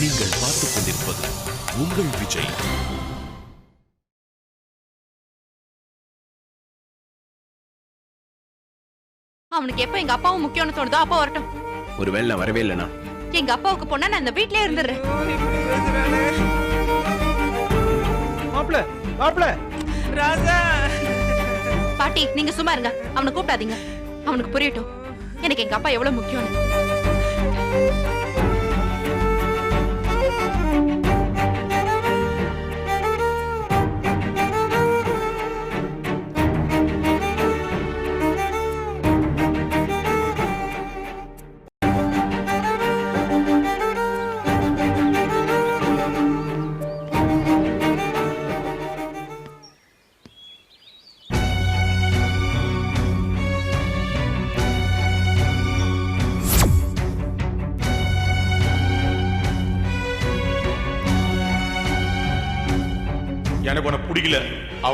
நீங்கள் பார்த்துக் கொண்டிருப்பது உங்கள் விஜய். அவனுக்கு எப்ப எங்க அப்பாவும் முக்கியம்னு தோணுதோ அப்பா வரட்டும். ஒருவேளை நான் வரவே இல்லைனா எங்க அப்பாவுக்கு பொண்ணா நான் இந்த வீட்லயே இருந்துடுறேன். மாப்பிள மாப்பிள. ராஜா. பாட்டி நீங்க சும்மா இருங்க. அவனை கூப்பிடாதீங்க. அவனுக்கு புரியட்டும். எனக்கு எங்க அப்பா எவ்வளவு முக்கியம்னு.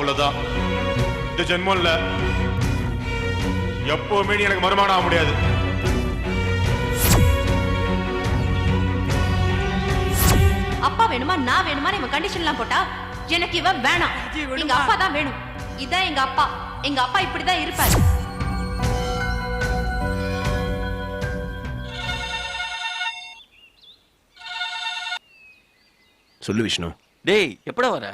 அவ்வளவுதான். இந்த ஜென்மம் இல்ல எப்பவுமே நீ எனக்கு மறுமானம் ஆக முடியாது. அப்பா வேணுமா நான் வேணுமா இவன் கண்டிஷன் எல்லாம் போட்டா எனக்கு இவன் வேணாம். எங்க அப்பா தான் வேணும். இதான் எங்க அப்பா. எங்க அப்பா இப்படிதான் இருப்பாரு. சொல்லு விஷ்ணு. டேய் எப்படா வர?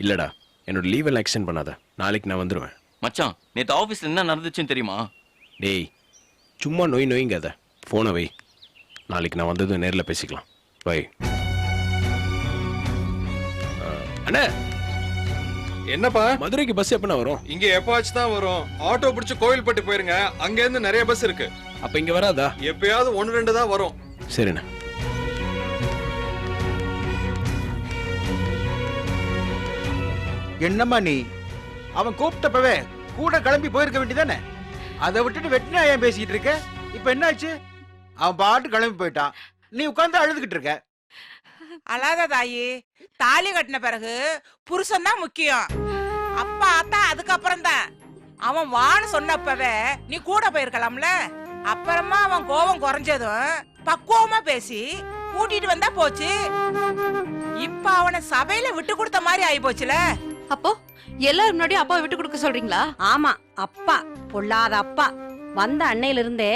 இல்லடா. என்னோட லீவ் எல்லாம் எக்ஸ்டெண்ட் பண்ணாத. நாளைக்கு நான் வந்துடுவேன் மச்சான் நேத்து ஆபீஸ்ல என்ன நடந்துச்சுன்னு தெரியுமா? டேய் சும்மா நோய் நோய்ங்காத. ஃபோனை வை. நாளைக்கு நான் வந்ததும் நேரில் பேசிக்கலாம். வை அண்ணே! என்னப்பா? மதுரைக்கு பஸ் எப்போ வரும்? இங்க எப்பாச்சும் தான் வரும். ஆட்டோ பிடிச்சு கோவில்பட்டு போயிருங்க. அங்க இருந்து நிறைய பஸ் இருக்கு. அப்போ இங்கே வராதா? எப்பயாவது ஒன்னு ரெண்டு தான் வரும். சரிண்ணே. என்னம்மா நீ? அவன் கூப்பிட்டப்பவே கூட கிளம்பி போயிருக்க வேண்டியதானே? அதை விட்டுட்டு வெட்டினா ஏன் பேசிக்கிட்டு இருக்க? இப்ப என்னாச்சு? அவன் பாட்டு கிளம்பி போயிட்டான். நீ உட்கார்ந்து அழுதுகிட்டு இருக்க. அழாத தாயி. தாலி கட்டின பிறகு புருஷன் தான் முக்கியம். அப்பா தான் அதுக்கப்புறம் தான். அவன் வான்னு சொன்னப்பவே நீ கூட போயிருக்கலாம்ல? அப்புறமா அவன் கோபம் குறைஞ்சதும் பக்குவமா பேசி கூட்டிட்டு வந்தா போச்சு. இப்ப அவனை சபையில விட்டு கொடுத்த மாதிரி ஆயி போச்சுல அப்போ எல்லாரும் முன்னாடியும் அப்பாவை விட்டு கொடுக்க சொல்றீங்களா? ஆமா அப்பா பொல்லாத அப்பா. வந்த அன்னையில இருந்தே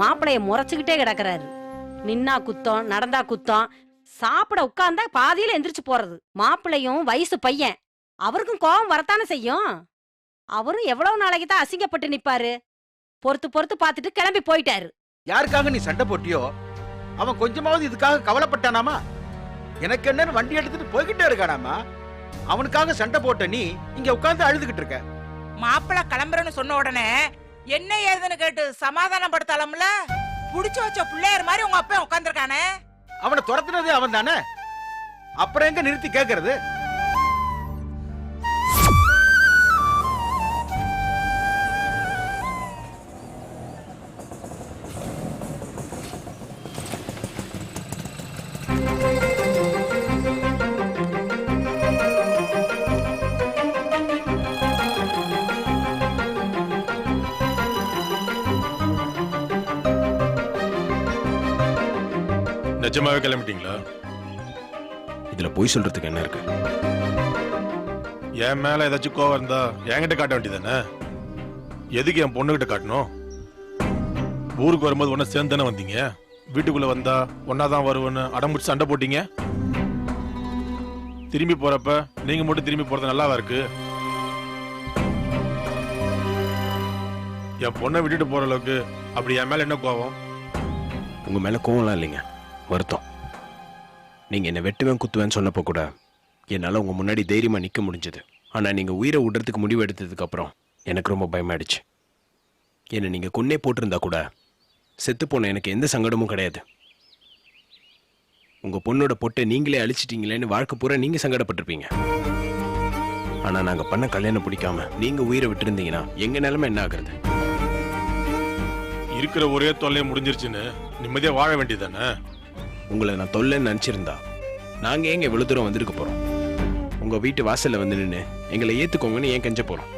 மாப்பிளைய முறைச்சுக்கிட்டே கிடக்குறாரு. நின்னா குத்தம் நடந்தா குத்தம். சாப்பிட உட்கார்ந்தா பாதியில எந்திரிச்சு போறது. மாப்பிளையும் வயசு பையன். அவருக்கும் கோபம் வரத்தானே செய்யும்? அவரும் எவ்வளவு நாளைக்கு தான் அசிங்கப்பட்டு நிப்பாரு? பொறுத்து பொறுத்து பார்த்துட்டு கிளம்பி போயிட்டாரு. யாருக்காக நீ சண்டை போட்டியோ? அவன் கொஞ்சமாவது இதுக்காக கவலைப்பட்டானாமா? எனக்கு என்னன்னு வண்டி எடுத்துட்டு போய்கிட்டே இருக்கானாமா? அவனுக்காக சண்டை போட்ட நீ இங்க உட்கார்ந்து அழுதுகிட்டு இருக்க. மாப்பிள்ளை கிளம்புறேன்னு சொன்ன உடனே என்ன ஏதுன்னு கேட்டு சமாதானம் படுத்தலாம்ல புடிச்சு வச்ச பிள்ளையார் மாதிரி உங்க அப்பா உட்காந்துருக்கானே அவனை துரத்துனதே அவன் தானே அப்புறம் எங்க நிறுத்தி கேக்குறது? நிஜமாவே கிளம்பிட்டீங்களா? இதில் பொய் சொல்கிறதுக்கு என்ன இருக்கு? என் மேல ஏதாச்சும் கோவம் இருந்தா என்கிட்ட காட்ட வேண்டியதானே எதுக்கு என் பொண்ணுகிட்ட காட்டணும்? ஊருக்கு வரும்போது ஒன்னா சேர்ந்து தானே வந்தீங்க? வீட்டுக்குள்ள வந்தா ஒன்னாதான் வருவேன்னு அடம்பிடிச்சு சண்டை போட்டீங்க? திரும்பி போறப்ப நீங்க மட்டும் திரும்பி போறது நல்லாவா இருக்கு? என் பொண்ணை விட்டுட்டு போற அளவுக்கு அப்படி என் மேல என்ன கோவம்? உங்கள் மேலே கோவம்லாம் இல்லைங்க. வருத்தம். நீங்கள் என்னை வெட்டுவேன் குத்துவேன்னு சொன்னப்போ கூட என்னால் உங்கள் முன்னாடி தைரியமாக நிற்க முடிஞ்சது. ஆனால் நீங்கள் உயிரை விடுறதுக்கு முடிவு எடுத்ததுக்கப்புறம் எனக்கு ரொம்ப பயமாயிடுச்சு. என்னை நீங்கள் கொன்னே போட்டிருந்தா கூட செத்துப்போன எனக்கு எந்த சங்கடமும் கிடையாது. உங்கள் பொண்ணோட பொட்டை நீங்களே அழிச்சிட்டீங்களேன்னு வாழ்க்கை பூரா நீங்கள் சங்கடப்பட்டிருப்பீங்க. ஆனால் நாங்கள் பண்ண கல்யாணம் பிடிக்காம நீங்கள் உயிரை விட்டுருந்தீங்கன்னா எங்கள் நிலைமை என்ன ஆகுறது? இருக்கிற ஒரே தொல்லையை முடிஞ்சிருச்சுன்னு நிம்மதியாக வாழ வேண்டியதானே உங்களை நான் தொல்லைன்னு நினச்சிருந்தா நாங்கள் ஏங்க இவ்வளோ தூரம் வந்திருக்க போகிறோம் உங்கள் வீட்டு வாசலில் வந்து நின்று எங்களை ஏற்றுக்கோங்கன்னு ஏன் கெஞ்ச போகிறோம்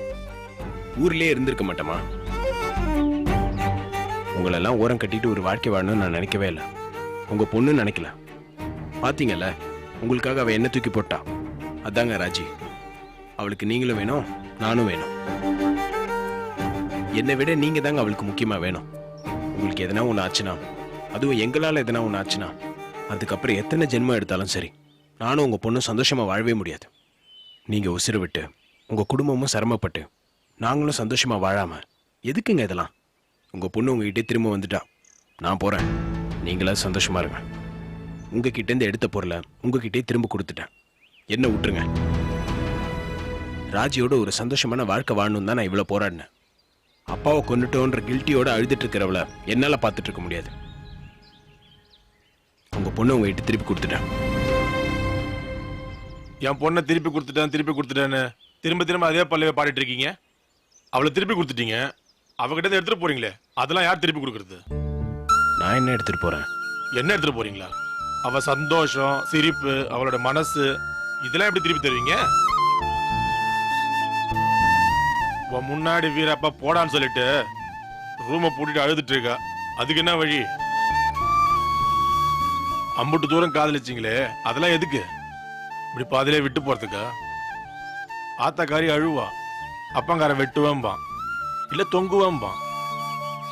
ஊர்லயே இருந்திருக்க மாட்டோமா? உங்களெல்லாம் ஓரம் கட்டிட்டு ஒரு வாழ்க்கை வாழணும்னு நான் நினைக்கவே இல்லை. உங்கள் பொண்ணு நினைக்கல. பார்த்தீங்கல்ல உங்களுக்காக அவள் என்ன தூக்கி போட்டா. அதாங்க ராஜி. அவளுக்கு நீங்களும் வேணும் நானும் வேணும். என்னை விட நீங்க தாங்க அவளுக்கு முக்கியமா வேணும். உங்களுக்கு எதனா ஒன்று ஆச்சுன்னா அதுவும் எங்களால் எதனா ஒன்று ஆச்சுன்னா அதுக்கப்புறம் எத்தனை ஜென்மம் எடுத்தாலும் சரி நானும் உங்கள் பொண்ணும் சந்தோஷமாக வாழவே முடியாது. நீங்கள் உசுறு விட்டு உங்கள் குடும்பமும் சிரமப்பட்டு நாங்களும் சந்தோஷமாக வாழாமல் எதுக்குங்க இதெல்லாம்? உங்கள் பொண்ணு உங்ககிட்ட திரும்ப வந்துட்டா நான் போகிறேன் நீங்களா சந்தோஷமாக இருங்க. உங்ககிட்டேருந்து எடுத்த பொருளை உங்ககிட்டே திரும்ப கொடுத்துட்டேன். என்ன விட்டுருங்க. ராஜியோட ஒரு சந்தோஷமான வாழ்க்கை வாழணும் தான் நான் இவ்வளோ போராடினேன். அப்பாவை கொண்டுட்டோன்ற கில்ட்டியோட அழுதுட்டு இருக்கிறவள என்னால் பார்த்துட்டு இருக்க முடியாது. உங்க பொண்ணு உங்ககிட்ட திருப்பி கொடுத்துட்டேன். என் பொண்ணை திருப்பி கொடுத்துட்டேன் திருப்பி கொடுத்துட்டேன்னு திரும்ப திரும்ப அதே பல்லவே பாடிட்டு இருக்கீங்க? அவளை திருப்பி கொடுத்துட்டீங்க. அவகிட்ட எடுத்துட்டு போறீங்களே அதெல்லாம் யார் திருப்பி கொடுக்கறது? நான் என்ன எடுத்துட்டு போறேன்? என்ன எடுத்துட்டு போறீங்களா? அவ சந்தோஷம் சிரிப்பு அவளோட மனசு இதெல்லாம் எப்படி திருப்பி தருவீங்க? முன்னாடி வீரப்பா போடான்னு சொல்லிட்டு ரூமை பூட்டிட்டு அழுதுட்டு இருக்கா. அதுக்கு என்ன வழி? அம்புட்டு தூரம் காதலிச்சிங்களே அதெல்லாம் எதுக்கு? இப்படி பாதிலே விட்டு போறதுக்கா? ஆத்தாக்காரி அழுவா. அப்பங்கார வெட்டுவேம்பான். இல்ல தொங்குவேம்பான்.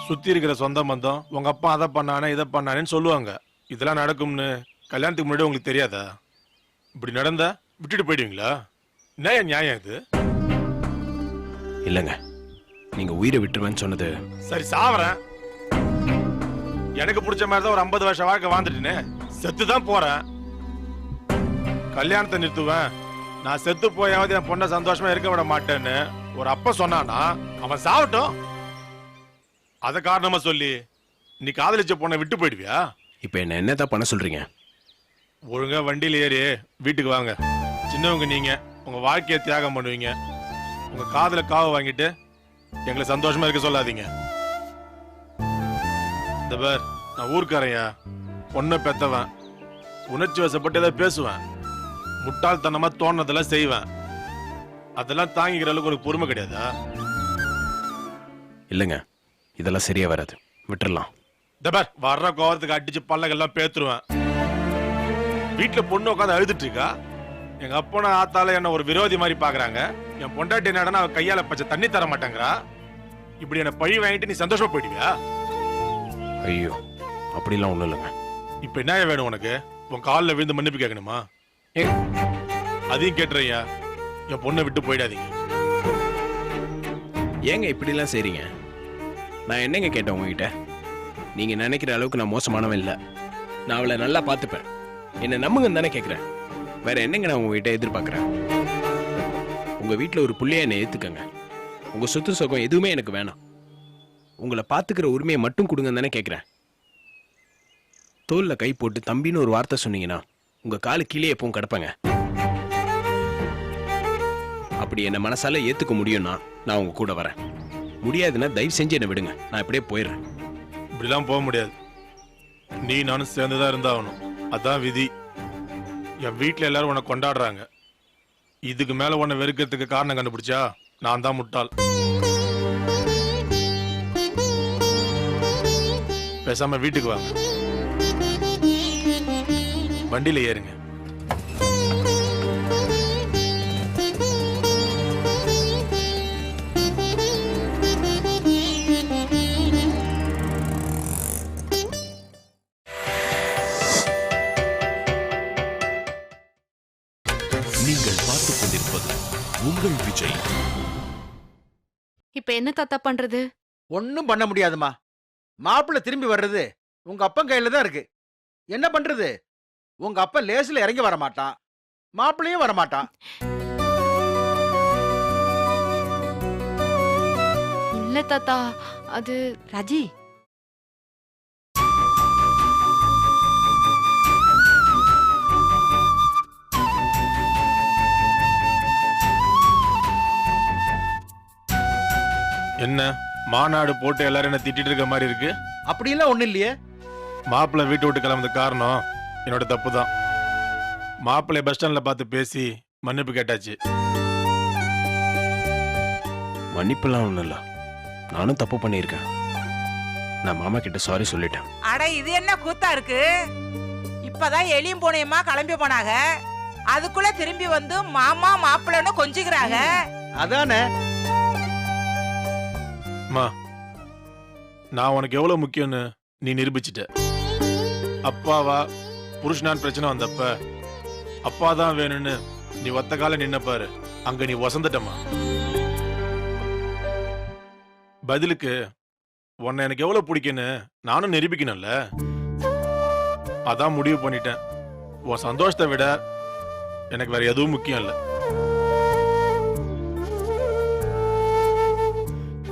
சுத்தி இருக்கிற சொந்த பந்தம் உங்க அப்பா அதை பண்ணானே இதை பண்ணானேன்னு சொல்லுவாங்க. இதெல்லாம் நடக்கும்னு கல்யாணத்துக்கு முன்னாடி உங்களுக்கு தெரியாதா? இப்படி நடந்தா விட்டுட்டு போயிடுவீங்களா? என்ன என் நியாயம் இது? இல்லைங்க. நீங்க உயிரை விட்டுருவேன்னு சொன்னது சரி சாவறேன். எனக்கு பிடிச்ச மாதிரி தான் ஒரு ஐம்பது வருஷம் வாழ்க்கை வாழ்ந்துட்டேனே செத்து தான் போறேன். கல்யாணத்தை நிறுத்துவேன். நான் செத்து போயாவது என் பொண்ணை சந்தோஷமா இருக்க விட மாட்டேன்னு ஒரு அப்பா சொன்னானா அவன் சாவட்டும். அத காரணமா சொல்லி நீ காதலிச்ச பொண்ணை விட்டு போயிடுவியா? இப்போ என்ன என்னதான் பண்ண சொல்றீங்க? ஒழுங்கா வண்டியில ஏறி வீட்டுக்கு வாங்க. சின்னவங்க நீங்க உங்க வாழ்க்கையை தியாகம் பண்ணுவீங்க. உங்க காதுல காவு வாங்கிட்டு எங்களை சந்தோஷமா இருக்க சொல்லாதீங்க. இந்த பார் நான் ஊர்க்காரையா பொண்ணை பெத்தவன். உணர்ச்சி வசப்பட்டு ஏதாவது பேசுவேன். முட்டாள்தனமா தோணுனதெல்லாம் செய்வேன். அதெல்லாம் தாங்கிக்கிற அளவுக்கு உனக்கு பொறுமை கிடையாதா? இல்லைங்க. இதெல்லாம் சரியா வராது. விட்டுறலாம். இந்த பார் வர்ற கோவத்துக்கு அடிச்சு பல்லக்கெல்லாம் பேத்துருவேன். வீட்டுல பொண்ணு உட்காந்து அழுதுட்டு இருக்கா? எங்க அப்பனா ஆத்தால என்ன ஒரு விரோதி மாதிரி பாக்குறாங்க. என் பொண்டாட்டி என்னடனா அவ கையால பச்சை தண்ணி தர மாட்டேங்கிறா. இப்படி என்ன பழி வாங்கிட்டு நீ சந்தோஷமா போயிடுவியா? ஐயோ அப்படிலாம் ஒன்றும் இல்லைங்க. இப்ப என்ன வேணும் உனக்கு? உன் காலில் விழுந்து மன்னிப்பு கேட்கணுமா? ஏ. அதையும் கேட்டுறியா என் பொண்ணை விட்டு போயிடாதீங்க. ஏங்க இப்படிலாம் செய்றீங்க? நான் என்னங்க கேட்டேன் உங்ககிட்ட? நீங்க நினைக்கிற அளவுக்கு நான் மோசமானவன் இல்லை. நான் அவளை நல்லா பார்த்துப்பேன். என்னை நம்புங்கன்னு தானே கேட்குறேன் வேற என்னங்க நான் உங்ககிட்ட எதிர்பார்க்குறேன்? உங்க வீட்டில் ஒரு புள்ளைய என்னை ஏத்துக்கங்க. உங்க சொத்து சுகம் எதுவுமே எனக்கு வேணாம். உங்களை பார்த்துக்கிற உரிமையை மட்டும் கொடுங்கன்னு தானே கேட்குறேன் தோல்ல கை போட்டு தம்பின்னு ஒரு வார்த்தை சொன்னீங்கன்னா உங்க காலு கீழே எப்பவும் கிடப்பேங்க. அப்படி என்ன மனசால ஏத்துக்க முடியும்னா நான் உங்க கூட வரேன். முடியாதுன்னா தயவு செஞ்சு என்னை விடுங்க. நான் இப்படியே போயிடுறேன். இப்படிலாம் போக முடியாது. நீ நானும் சேர்ந்துதான் இருந்தாகணும். அதான் விதி. என் வீட்டில் எல்லாரும் உன்னை கொண்டாடுறாங்க. இதுக்கு மேல உன்னை வெறுக்கிறதுக்கு காரணம் கண்டுபிடிச்சா நான் தான் முட்டாள். பேசாம வீட்டுக்கு வாங்க. வண்டியில ஏறுங்க. நீங்கள் பார்த்துக் கொண்டிருப்பது உங்கள் விஜய். இப்ப என்ன தாத்தா பண்றது? ஒன்னும் பண்ண முடியாதுமா. மாப்பிள்ளை திரும்பி வர்றது உங்க அப்பன் கையில தான் இருக்கு. என்ன பண்றது? உங்க அப்பா லேசில் இறங்கி வர மாட்டான் மாப்பிள்ளையும் வர மாட்டான் இல்ல தாத்தா அது ராஜி. என்ன? மாநாடு போட்டு எல்லாரும் என்ன திட்டிட்டு இருக்க மாதிரி இருக்கு? அப்படிலாம் ஒண்ணும் இல்லையே. மாப்பிள்ளை வீட்டு விட்டு கிளம்புற காரணம்? என்னோட தப்பு தான் மாப்பிள்ளை பஸ் ஸ்டாண்ட்ல பார்த்து பேசி மன்னிப்பு கேட்டாச்சு. மன்னிப்புலாம் ஒன்றும் இல்லை. நானும் தப்பு பண்ணியிருக்கேன். நான் மாமா கிட்ட சாரி சொல்லிட்டேன். அட இது என்ன கூத்தா இருக்கு? இப்ப அப்பதான் எலியும் பூனையுமா கிளம்பி போனாங்க அதுக்குள்ள திரும்பி வந்து மாமா மாப்பிள்ளைன்னு கொஞ்சிக்கிறாங்க அதானே? அம்மா நான் உனக்கு எவ்வளவு முக்கியம்னு நீ நிரூபிச்சிட்ட. அப்பாவா புருஷனான் பிரச்சனை வந்தப்ப அப்பா தான் வேணும்னு நீ ஒத்த கால நின்னப்பாரு பாரு. அங்க நீ வசந்துட்டமா பதிலுக்கு உன்னை எனக்கு எவ்வளவு பிடிக்குன்னு நானும் நிரூபிக்கணும்ல? அதான் முடிவு பண்ணிட்டேன். உன் சந்தோஷத்தை விட எனக்கு வேற எதுவும் முக்கியம் இல்லை.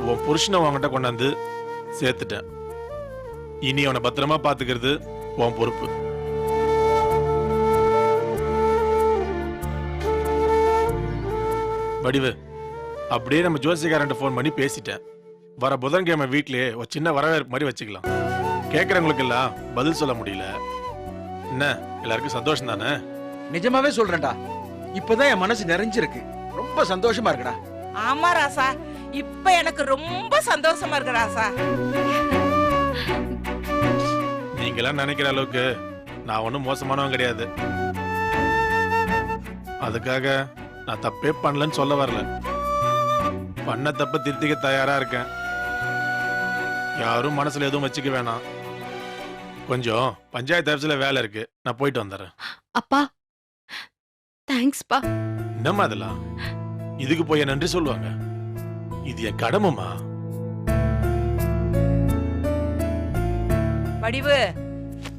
உன் புருஷனை உன்கிட்ட கொண்டாந்து சேர்த்துட்டேன். இனி அவனை பத்திரமா பாத்துக்கிறது உன் பொறுப்பு. வடிவு. அப்படியே நம்ம ஜோசிகாரன்ட்ட ஃபோன் பண்ணி பேசிட்டேன். வர புதன்கிழமை வீட்லயே ஒரு சின்ன வரவேற்பு மாதிரி வச்சுக்கலாம். கேட்கறவங்களுக்கு எல்லாம் பதில் சொல்ல முடியல. என்ன எல்லாருக்கும் சந்தோஷம் தானே? நிஜமாவே சொல்றேன்டா. இப்பதான் என் மனசு நிறைஞ்சிருக்கு. ரொம்ப சந்தோஷமா இருக்குடா. ஆமா ராசா. இப்ப எனக்கு ரொம்ப சந்தோஷமா இருக்கு ராசா. நீங்களாம் நினைக்கிற அளவுக்கு நான் ஒன்றும் மோசமானவன் கிடையாது. அதுக்காக நான் தப்பே பண்ணலன்னு சொல்ல வரல. பண்ண தப்ப திருத்திக்க தயாரா இருக்கேன். யாரும் மனசுல எதுவும் வச்சுக்க வேணாம். கொஞ்சம் பஞ்சாயத்து ஆஃபீஸ்ல வேலை இருக்கு. நான் போயிட்டு வந்துடுறேன். அப்பா தேங்க்ஸ்ப்பா என்னம்மா அதெல்லாம் இதுக்கு போய் நன்றி சொல்லுவாங்க. இது என் கடமைமா வடிவு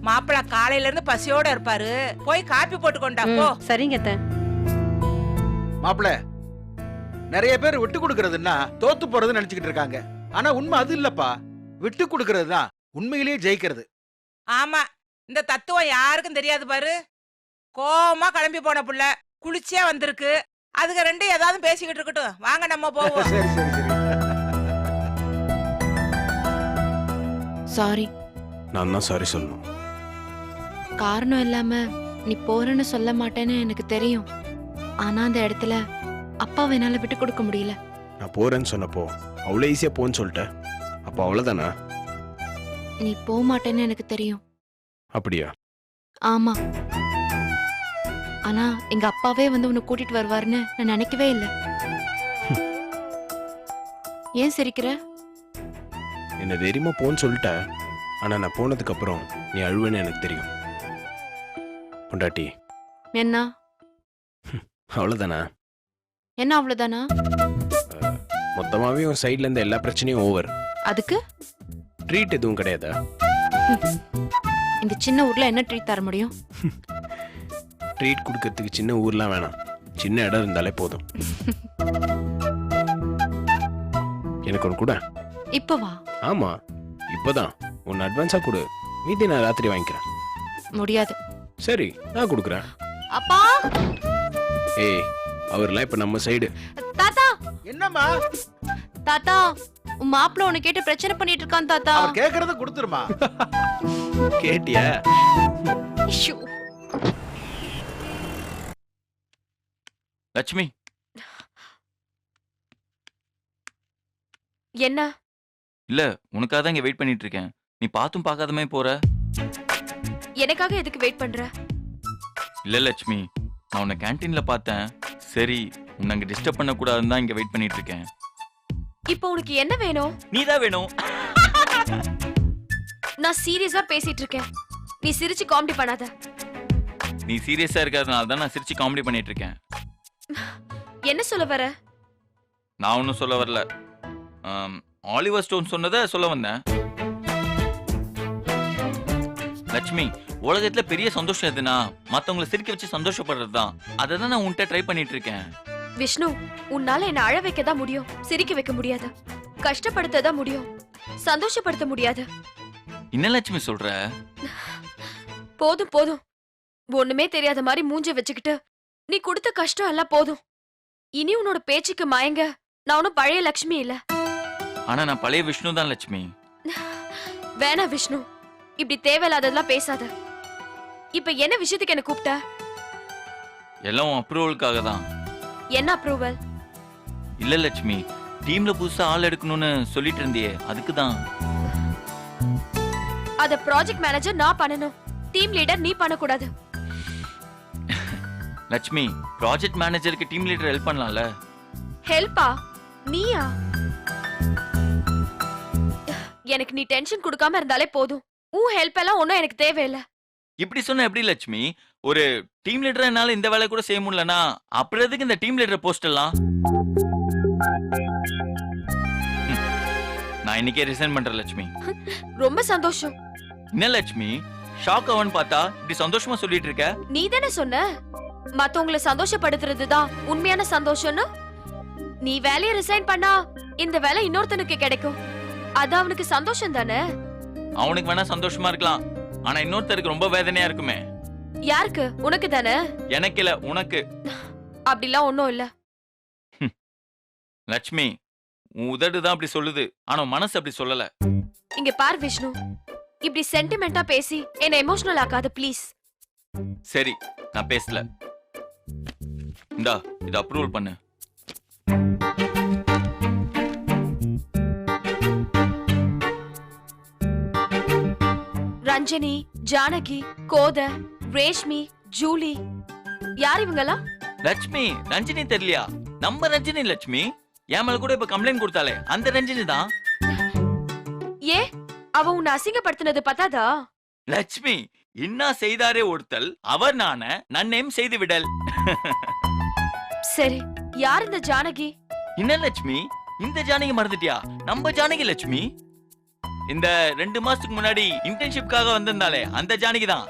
மாப்பிள்ளை காலையில இருந்து பசியோட இருப்பாரு. போய் காப்பி போட்டு கொண்டா போ சரிங்க அத்தை. மாப்பிள நிறைய பேர் விட்டு கொடுக்கறதுன்னா தோத்து போறதுன்னு நினைச்சுக்கிட்டு இருக்காங்க. ஆனா உண்மை அது இல்லப்பா. விட்டு கொடுக்கறது தான் உண்மையிலேயே ஜெயிக்கிறது. ஆமா. இந்த தத்துவம் யாருக்கும் தெரியாது பாரு. கோவமா கிளம்பி போன புள்ள குளிச்சே வந்திருக்கு. அதுக்கு ரெண்டு ஏதாவது பேசிக்கிட்டு இருக்கட்டும். வாங்க நம்ம போவோம். சரி சரி சரி. சாரி நான் தான் சாரி சொல்லணும். காரணம் இல்லாம நீ போறேன்னு சொல்ல மாட்டேன்னு எனக்கு தெரியும். ஆனா அந்த இடத்துல அப்பாவை என்னால விட்டு கொடுக்க முடியல. நான் போறேன்னு சொன்னப்போ அவ்வளோ ஈஸியாக போன்னு சொல்லிட்டேன். அப்போ அவ்வளோதானா நீ போக மாட்டேன்னு எனக்கு தெரியும். அப்படியா? ஆமா. ஆனா எங்க அப்பாவே வந்து உன்னை கூட்டிட்டு வருவாருன்னு நான் நினைக்கவே இல்லை. ஏன் சிரிக்கிற? என்ன தைரியமா போன்னு சொல்லிட்டேன் ஆனா நான் போனதுக்கு அப்புறம் நீ அழுவேன்னு எனக்கு தெரியும். பொண்டாட்டி. என்ன? அவ்வளோதானா என்ன அவ்வளவுதானா? மொத்தமாவே உன் சைட்ல இருந்து எல்லா பிரச்சனையும் ஓவர் அதுக்கு? ட்ரீட் எதுவும் கிடையாதா? இந்த சின்ன ஊர்ல என்ன ட்ரீட் தர முடியும்? ட்ரீட் கொடுக்கறதுக்கு சின்ன ஊர்லாம் வேணாம். சின்ன இடம் இருந்தாலே போதும். எனக்கு ஒன்று கூட. இப்ப வா. ஆமா இப்போதான். உன் அட்வான்ஸா கொடு. மீதி நான் ராத்திரி வாங்கிக்கிறேன். முடியாது. சரி நான் கொடுக்குறேன். அப்பா! ஏய் அவர்லாம் இப்போ நம்ம சைடு தாத்தா! என்னம்மா? தாத்தா உன் மாப்பிள்ள உன்னை கேட்டு பிரச்சனை பண்ணிட்டு இருக்கான் தாத்தா. அவர் கேக்குறத கொடுத்துருமா? கேட்டியா? ஐயோ, லட்சுமி. என்ன? இல்ல உனக்காக தான் இங்க வெயிட் பண்ணிட்டு இருக்கேன். நீ பார்த்தும் பார்க்காதமே போற. எனக்காக எதுக்கு வெயிட் பண்ற? இல்ல லட்சுமி. நான் உன்னை கேன்டீன்ல பார்த்தேன். சரி உன்னை அங்க டிஸ்டர்ப் பண்ண கூடாதுன்னு தான் இங்க வெயிட் பண்ணிட்டு இருக்கேன் இப்போ உனக்கு என்ன வேணும்? நீ தான் வேணும். நான் சீரியஸா பேசிட்டு இருக்கேன் நீ சிரிச்சு காமெடி பண்ணாத. நீ சீரியஸா இருக்கிறதுனால தான் நான் சிரிச்சு காமெடி பண்ணிட்டு இருக்கேன் என்ன சொல்ல வர? நான் ஒன்றும் சொல்ல வரல. ஆலிவர் ஸ்டோன் சொன்னதை சொல்ல வந்தேன். லட்சுமி உலகத்துல பெரிய சந்தோஷம் எதுனா மத்தவங்கள சிரிக்க வச்சு சந்தோஷப்படுறது தான் அதை தான் நான் உன்கிட்ட ட்ரை பண்ணிட்டு இருக்கேன் விஷ்ணு உன்னால என்ன அழ வைக்க தான் முடியும். சிரிக்க வைக்க முடியாது. கஷ்டப்படுத்த தான் முடியும். சந்தோஷப்படுத்த முடியாது. என்ன லட்சுமி சொல்ற? போதும் போதும். ஒண்ணுமே தெரியாத மாதிரி மூஞ்ச வச்சுக்கிட்டு நீ கொடுத்த கஷ்டம் எல்லாம் போதும். இனி உன்னோட பேச்சுக்கு மயங்க நான் ஒன்னும் பழைய லக்ஷ்மி இல்ல. ஆனா நான் பழைய விஷ்ணு தான் லட்சுமி. வேணா விஷ்ணு. இப்படி தேவையில்லாததெல்லாம் பேசாத. இப்ப என்ன விஷயத்துக்கு என்ன கூப்பிட்ட? எல்லாம் அப்ரூவலுக்காக தான். என்ன அப்ரூவல் இல்ல லட்சுமி டீம்ல புதுசா ஆள் எடுக்கணும்னு சொல்லிட்டு இருந்தியே அதுக்கு தான். அத ப்ராஜெக்ட் மேனேஜர் நான் பண்ணணும். டீம் லீடர் நீ பண்ணக்கூடாது. லட்சுமி ப்ராஜெக்ட் மேனேஜருக்கு டீம் லீடர் ஹெல்ப் பண்ணலாம்ல? ஹெல்ப்பா நீயா? எனக்கு நீ டென்ஷன் கொடுக்காம இருந்தாலே போதும். உன் ஹெல்ப் எல்லாம் ஒன்றும் எனக்கு தேவையில்லை. இப்படி சொன்ன எப்படி லட்சுமி? ஒரு டீம் லீடர் என்னால இந்த வேலை கூட செய்ய முடியலனா அப்புறம் எதுக்கு இந்த டீம் லீடர் போஸ்ட் எல்லாம்? ம். நான் இன்னைக்கே ரிசைன் பண்றேன் லட்சுமி. ரொம்ப சந்தோஷம். என்ன லட்சுமி? ஷாக் ஆவன்னு பார்த்தா இப்படி சந்தோஷமா சொல்லிட்டு இருக்க? நீ தானே சொன்ன? மத்தவங்கள சந்தோஷப்படுத்துறது தான் உண்மையான சந்தோஷம்னு? நீ வேலையை ரிசைன் பண்ணா இந்த வேலை இன்னொருத்தனுக்கு கிடைக்கும். அது அவனுக்கு சந்தோஷம் தானே? அவனுக்கு வேணா சந்தோஷமா இருக்கலாம். ஆனா இன்னொருத்தருக்கு ரொம்ப வேதனையா இருக்குமே. யாருக்கு? உனக்கு தானே? எனக்கு இல்ல உனக்கு. அப்படிலாம் ஒன்றும் இல்ல. லட்சுமி உன் உதடு தான் அப்படி சொல்லுது. ஆனா மனசு அப்படி சொல்லல. இங்க பார் விஷ்ணு. இப்படி சென்டிமெண்டா பேசி என்ன எமோஷனல் ஆக்காத ப்ளீஸ் சரி நான் பேசல. இந்தா இத அப்ரூவல் பண்ணு. ரஞ்சனி ஜானகி கோத ரேஷ்மி ஜூலி. யார் இவங்கெல்லாம்? லட்சுமி ரஞ்சினி தெரியலையா? நம்ம ரஞ்சினி லட்சுமி. என் மேல கூட இப்ப கம்ப்ளைண்ட் கொடுத்தாலே அந்த ரஞ்சினி தான். ஏ அவ உன்னை அசிங்கப்படுத்தினது பத்தாதா? லட்சுமி இன்னா செய்தாரே ஒருத்தல். அவர் நான நன்னேம் செய்து விடல். சரி யார் இந்த ஜானகி? என்ன லட்சுமி? இந்த ஜானகி மறந்துட்டியா? நம்ம ஜானகி லட்சுமி? இந்த ரெண்டு மாசத்துக்கு முன்னாடி இன்டர்ன்ஷிப்காக வந்திருந்தாலே அந்த ஜானகி தான்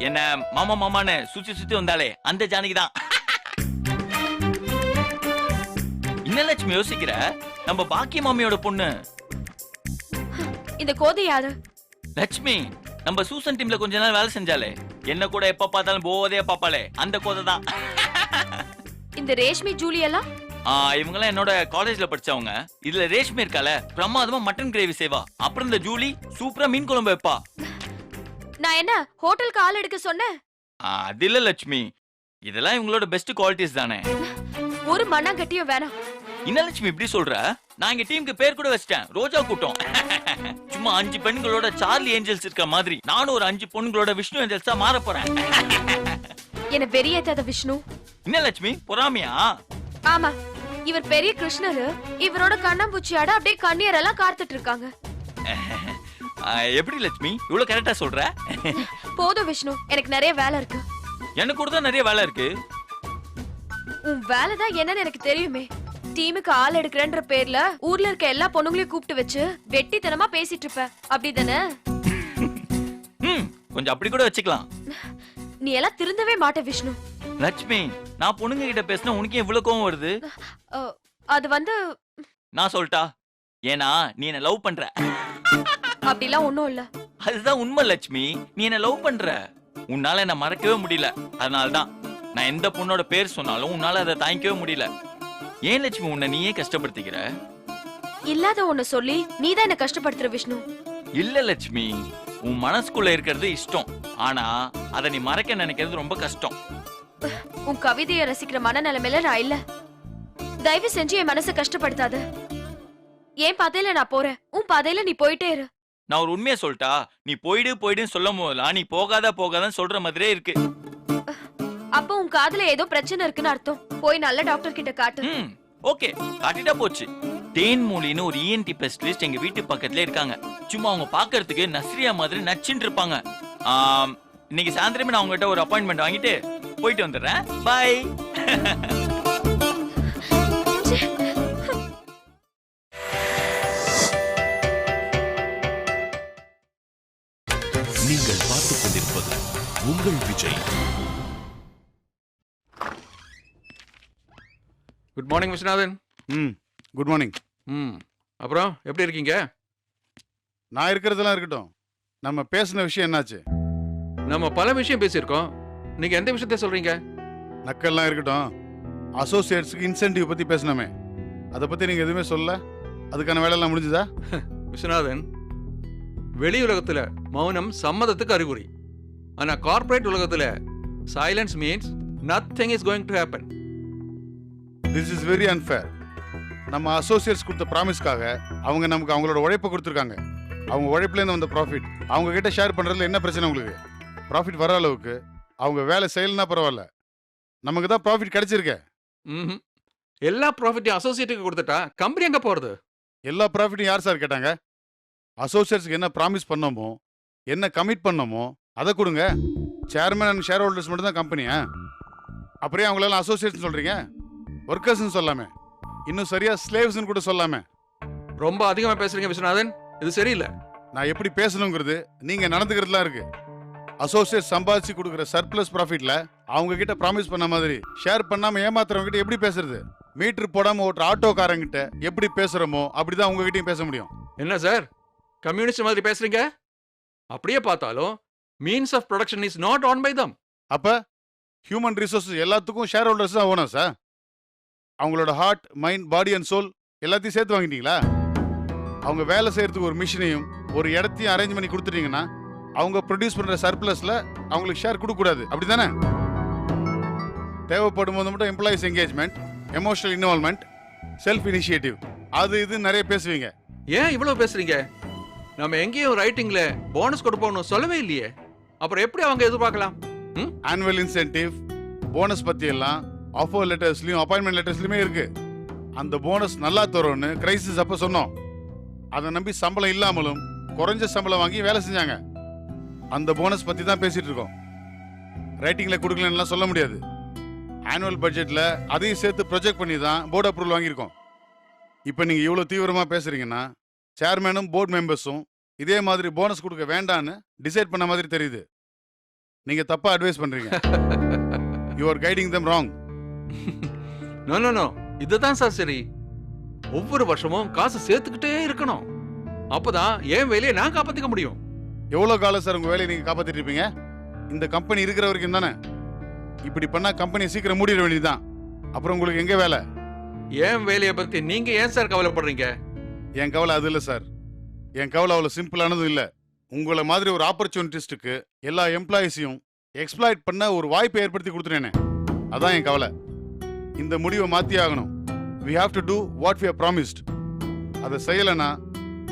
என்ன மாமா மாமான்னு சுத்தி சுத்தி வந்தாலே அந்த ஜானகி தான் என்ன லட்சுமி யோசிக்கிற? நம்ம பாக்கிய மாமியோட பொண்ணு. இந்த கோதை யாரு? லட்சுமி நம்ம சூசன் டீம்ல கொஞ்ச நாள் வேலை செஞ்சாலே என்ன கூட எப்ப பார்த்தாலும் போவதே பாப்பாளே அந்த கோதை தான் இந்த ரேஷ்மி ஜூலி எல்லாம் இவங்கெல்லாம் என்னோட காலேஜ்ல படிச்சவங்க. இதுல ரேஷ்மி இருக்கால பிரமாதமா மட்டன் கிரேவி செய்வா. அப்புறம் இந்த ஜூலி சூப்பரா மீன் குழம்பு வைப்பா. நான் என்ன ஹோட்டலுக்கு ஆள் எடுக்க சொன்னேன்? அது இல்ல லட்சுமி. இதெல்லாம் இவங்களோட பெஸ்ட் குவாலிட்டிஸ் தானே. ஒரு மண்ணாங்கட்டியும் வேணாம். என்ன லட்சுமி இப்படி சொல்ற? நான் எங்க டீமுக்கு பேர் கூட வச்சிட்டேன். ரோஜா கூட்டம். சும்மா அஞ்சு பெண்களோட சார்லி ஏஞ்சல்ஸ் இருக்க மாதிரி நானும் ஒரு அஞ்சு பொண்களோட விஷ்ணு ஏஞ்சல்ஸா மாற போறேன். என்ன வெறியேத்தாத விஷ்ணு? என்ன லட்சுமி பொறாமையா? ஆமா. இவர் பெரிய கிருஷ்ணரு. இவரோட கண்ணாம்பூச்சியாட அப்படியே கண்ணீர் எல்லாம் காத்துட்டு இருக்காங்க எப்படி லட்சுமி? இவ்வளவு கரெக்டா சொல்ற? போதும் விஷ்ணு எனக்கு நிறைய வேலை இருக்கு. எனக்கு கூட தான் நிறைய வேலை இருக்கு. உன் வேலை தான் என்னன்னு எனக்கு தெரியுமே. டீமுக்கு ஆள் எடுக்கிறேன்ற பேர்ல ஊர்ல இருக்க எல்லா பொண்ணுங்களையும் கூப்பிட்டு வச்சு வெட்டித்தனமா பேசிட்டு இருப்ப. அப்படிதானே கொஞ்சம் அப்படி கூட வச்சுக்கலாம். நீ எல்லாம் திருந்தவே மாட்ட விஷ்ணு. லட்சுமி நான் பொண்ணுங்க கிட்ட பேசினா உனக்கு இவ்வளவு கோவம் வருது? அது வந்து நான் சொல்லிட்டா ஏன்னா நீ என்ன லவ் பண்ற. அப்படிலாம் ஒண்ணும் இல்ல. அதுதான் உண்மை லட்சுமி. நீ என்ன லவ் பண்ற. உன்னால என்ன மறக்கவே முடியல. அதனாலதான் நான் எந்த பொண்ணோட பேர் சொன்னாலும் உன்னால அதை தாங்கிக்கவே முடியல. ஏன் லட்சுமி உன்னை நீயே கஷ்டப்படுத்திக்கிற? இல்லாத ஒண்ணு சொல்லி நீதான் என்ன கஷ்டப்படுத்துற விஷ்ணு. இல்ல லட்சுமி. உன் மனசுக்குள்ள இருக்கிறது இஷ்டம். ஆனா அதை நீ மறக்க நினைக்கிறது ரொம்ப கஷ்டம். உன் கவிதையை ரசிக்கிற மனநிலைமையில நான் இல்ல. தயவு செஞ்சு என் மனசை கஷ்டப்படுத்தாத. என் பாதையில நான் போறேன். உன் பாதையில நீ போயிட்டே இரு. நான் ஒரு உண்மையை சொல்லிட்டா நீ போயிடு போயிடுன்னு சொல்லும் போதெல்லாம் நீ போகாத போகாதன்னு சொல்ற மாதிரியே இருக்கு. அப்போ உன் காதுல ஏதோ பிரச்சனை இருக்குன்னு அர்த்தம். போய் நல்ல டாக்டர் கிட்ட காட்டு. ம் ஓகே. காட்டிட்டா போச்சு. தேன்மொழின்னு ஒரு இஎன்டி ஸ்பெஷலிஸ்ட் எங்க வீட்டு பக்கத்துல இருக்காங்க. சும்மா அவங்க பாக்குறதுக்கு நஸ்ரியா மாதிரி நச்சுன்னு இருப்பாங்க. ஆம், இன்னைக்கு சாயந்தரமே நான் உங்ககிட்ட ஒரு அப்பாயின்மெண்ட் வாங்கிட்டு போயிட்டு வந்துடுறேன். பை நீங்கள் பார்த்துக் கொண்டிருப்பது உங்கள் விஜய். குட் மார்னிங் விஸ்வநாதன் ம் குட் மார்னிங் ம் அப்புறம் எப்படி இருக்கீங்க? நான் இருக்கிறதெல்லாம் இருக்கட்டும். நம்ம பேசின விஷயம் என்னாச்சு? நம்ம பல விஷயம் பேசியிருக்கோம். நீங்க எந்த விஷயத்த சொல்றீங்க? நக்கல்லாம் இருக்கட்டும். அசோசியேட்ஸுக்கு இன்சென்டிவ் பற்றி பேசினோமே அதை பற்றி நீங்கள் எதுவுமே சொல்லல அதுக்கான வேலையெல்லாம் முடிஞ்சுதா? விஸ்வநாதன் வெளி உலகத்துல மௌனம் சம்மதத்துக்கு அறிகுறி. ஆனா கார்ப்பரேட் உலகத்துல silence means nothing is going to happen this is very unfair நம்ம அசோசியேட்ஸ் கொடுத்த ப்ராமிஸ்க்காக அவங்க நமக்கு அவங்களோட உழைப்பை கொடுத்துருக்காங்க. அவங்க உழைப்புலேருந்து வந்த ப்ராஃபிட் அவங்க கிட்ட ஷேர் பண்ணுறதுல என்ன பிரச்சனை உங்களுக்கு? ப்ராஃபிட் வர அளவுக்கு அவங்க வேலை செய்யலனா பரவாயில்ல நமக்கு தான் ப்ராஃபிட் கிடைச்சிருக்கே. ம்ஹும். எல்லா ப்ராஃபிட்டையும் அசோசியேட்டுக்கு கொடுத்துட்டா? கம்பெனி எங்க போறது? எல்லா ப்ராஃபிட்டும் யார் சார் கேட்டாங்க? அசோசியேட்ஸ்க்கு என்ன ப்ராமிஸ் பண்ணோமோ என்ன கமிட் பண்ணோமோ அதை கொடுங்க. சேர்மன் அண்ட் ஷேர் ஹோல்டர்ஸ் மட்டும் தான் கம்பெனியா அப்படியே அவங்களெல்லாம் அசோசியேட்ஸ் சொல்றீங்க? ஒர்க்கர்ஸ்னு சொல்லாமே. இன்னும் சரியா ஸ்லேவ்ஸ்னு கூட சொல்லாமே. ரொம்ப அதிகமா பேசுறீங்க விஸ்வநாதன். இது சரியில்லை. நான் எப்படி பேசணுங்கிறது நீங்க நடந்துக்கிறதுலாம் இருக்கு. அசோசியேட் சம்பாதிச்சு கொடுக்குற சர்ப்ளஸ் ப்ராஃபிட்ல அவங்க கிட்ட ப்ராமிஸ் பண்ண மாதிரி ஷேர் பண்ணாம ஏமாத்துறவங்க கிட்ட எப்படி பேசுறது? மீட்டர் போடாம ஓட்டுற ஆட்டோக்காரங்கிட்ட எப்படி பேசுறோமோ அப்படிதான் உங்ககிட்டயும் பேச முடியும். என்ன சார் கம்யூனிஸ்ட் மாதிரி பேசுறீங்க? அப்படியே பார்த்தாலும் means of production is not owned by them அப்ப ஹியூமன் ரிசோர்ஸஸ் எல்லாத்துக்கும் ஷேர் ஹோல்டர்ஸ் தான் ஓனர் சார் அவங்களோட heart mind body and soul எல்லாத்தையும் சேர்த்து வாங்கிட்டீங்களா? அவங்க வேலை செய்யறதுக்கு ஒரு மிஷினையும் ஒரு இடத்தையும் அரேஞ்ச் பண்ணி கொடுத்துட்டீங்கன்னா அவங்க ப்ரொடியூஸ் பண்ற சர்ப்ளஸ்ல அவங்களுக்கு ஷேர் கொடுக்க கூடாது அப்படிதானே தேவைப்படும் போது மட்டும் employees engagement emotional involvement self initiative அது இது நிறைய பேசுவீங்க. ஏன் இவ்வளவு பேசுறீங்க? நம்ம எங்கேயும் ரைட்டிங்ல போனஸ் கொடுப்போம்னு சொல்லவே இல்லையே. அப்புறம் எப்படி அவங்க எதிர்பார்க்கலாம்? ஆனுவல் இன்சென்டிவ் போனஸ் பத்தி எல்லாம் ஆஃபர் லெட்டர்ஸ்லயும் அப்பாயின்மெண்ட் லெட்டர்ஸ்லயுமே இருக்கு. அந்த போனஸ் நல்லா தரும்னு கிரைசிஸ் அப்ப சொன்னோம். அதை நம்பி சம்பளம் இல்லாமலும் குறைஞ்ச சம்பளம் வாங்கி வேலை செஞ்சாங்க. அந்த போனஸ் பத்தி தான் பேசிட்டு இருக்கோம் ரைட்டிங்ல கொடுக்கலன்னு சொல்ல முடியாது. ஆனுவல் பட்ஜெட்ல அதையும் சேர்த்து ப்ரொஜெக்ட் பண்ணி தான் போர்டு அப்ரூவல் வாங்கியிருக்கோம். இப்போ நீங்க இவ்வளவு தீவிரமா பேசுறீங்கன்னா சேர்மேனும் போர்டு மெம்பர்ஸும் இதே மாதிரி போனஸ் கொடுக்க வேண்டான்னு டிசைட் பண்ண மாதிரி தெரியுது. நீங்க தப்பா அட்வைஸ் பண்றீங்க. You are guiding them wrong no no no இதுதான் சார் சரி. ஒவ்வொரு வருஷமும் காசு சேர்த்துக்கிட்டே இருக்கணும். அப்பதான் என் வேலையை நான் காப்பாத்திக்க முடியும். எவ்வளவு காலம் சார் உங்க வேலையை நீங்க காப்பாத்திட்டு இருப்பீங்க? இந்த கம்பெனி இருக்கிற வரைக்கும் தானே? இப்படி பண்ணா கம்பெனி சீக்கிரம் மூடிட வேண்டியதுதான். அப்புறம் உங்களுக்கு எங்க வேலை? என் வேலையை பத்தி நீங்க ஏன் சார் கவலைப்படுறீங்க? என் கவலை அது இல்லை சார். என் கவலை அவ்வளவு சிம்பிளானதும் இல்லை. உங்களை மாதிரி ஒரு ஆப்பர்ச்சுனிட்டிஸ்டுக்கு எல்லா எம்ப்ளாயிஸையும் எக்ஸ்ப்ளாய்ட் பண்ண ஒரு வாய்ப்பை ஏற்படுத்தி கொடுத்துட்டேனே. அதான் என் கவலை. இந்த முடிவை மாத்தி ஆகணும். We have to do what we promised அதை செய்யலைன்னா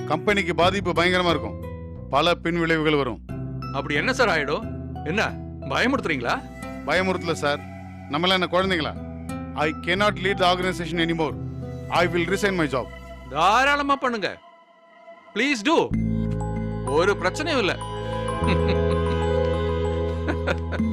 கம்பெனிக்கு பாதிப்பு பயங்கரமா இருக்கும். பல பின் விளைவுகள் வரும். அப்படி என்ன சார் ஆயிடும்? என்ன பயமுறுத்துறீங்களா? பயமுறுத்தல சார். நம்மளாம் என்ன குழந்தைங்களா? I cannot lead the organisation anymore I will resign my job தாராளமா பண்ணுங்க. ப்ளீஸ் டூ ஒரு பிரச்சனையும் இல்லை.